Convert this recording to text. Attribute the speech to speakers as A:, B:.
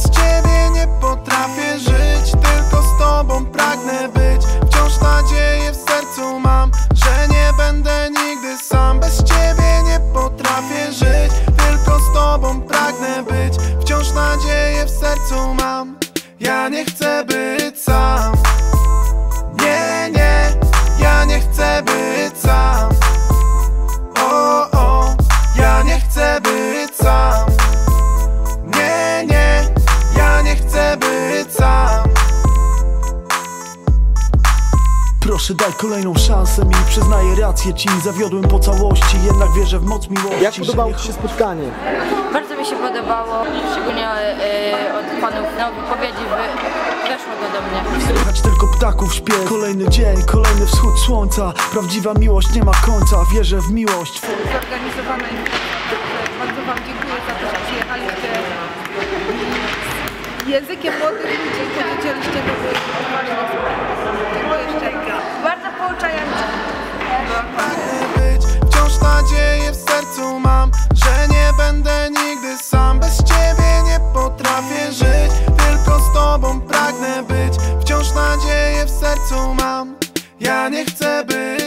A: Bez ciebie nie potrafię żyć Tylko z tobą pragnę być. Wciąż nadzieję w sercu mam Że nie będę nigdy sam. Bez ciebie nie potrafię żyć Tylko z tobą pragnę być. Wciąż nadzieję w sercu mam. Ja nie chcę być
B: Proszę daj kolejną szansę mi. Przyznaję rację ci, zawiodłem po całości Jednak wierzę w moc miłości
C: Jak podobało Ci się spotkanie?
D: Bardzo mi się podobało, szczególnie e, od panów no, wypowiedzi wy, weszło to do mnie.
B: Słychać tylko ptaków śpiew. Kolejny dzień, kolejny wschód słońca. Prawdziwa miłość nie ma końca. Wierzę w miłość.
E: Zorganizowanej. Bardzo Wam dziękuję za to, że przyjechaliście. Językiem młodych ludzi sercu mam. Ja nie chcę być